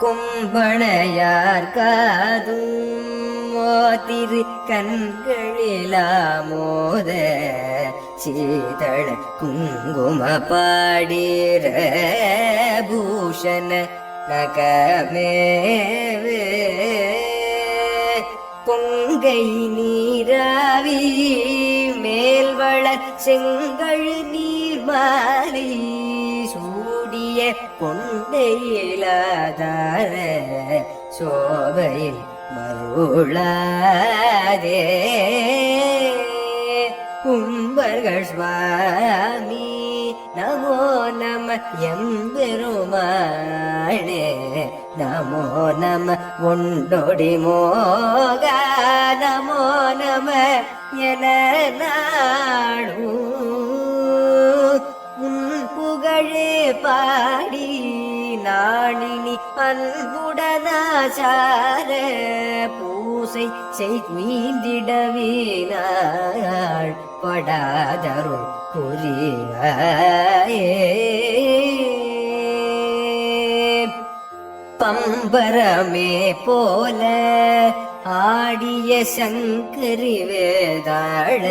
கும்பணையார் காதும் மோதிரு கண்களிலாமோத சீதள குங்கும பாடீர பூஷண நகமேவே. பொங்கை நீராவி மேல்வள செங்கழ் நீர்மாலி கொடிய கொண்டையிலாதார சோபையில் மருளாதே. கும்பர்கள் சுவாமி நமோ நம எம்பெருமானே நமோ நம உண்டொடி மோக நமோ நம என நாடும் பாடி நாணினி அன்புடனாசார பூசை செய்திடவினாள் படாதருள் புரிவாயே. பம்பரமே போல ஆடிய சங்கரி வேதாள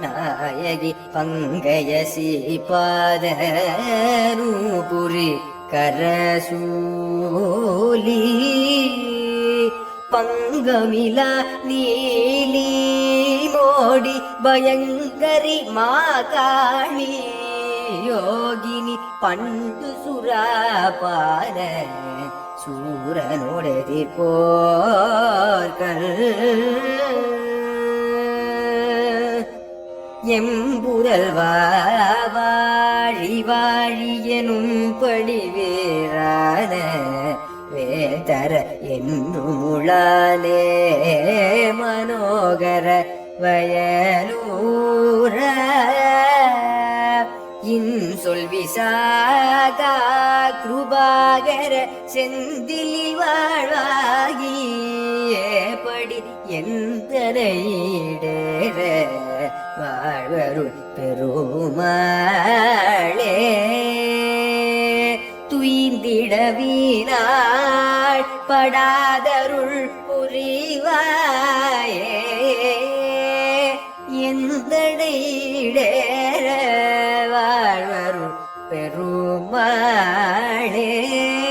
நாயகி பங்கய சீபாத நூபுரி கரசூலி. பங்கமிலா நீலி மோடி பயங்கரி மாகாளி யோகினி பண்டு சுராபார சூரனோடதி போர்கள் எம்புதல் வாழி வாழியனும் படி வேறான வேதர என்னும் முழாலே மனோகர வயலூர. இன்சொல் விசாகா கிருபாகர செந்திலில் வாழ்வாகி ஏபடி எந்தனையிடேற வாழ்வருள் பெருமாளே. துயிந்திட வீணாள் படாதருள் புரிவாயே. பெருமாளே.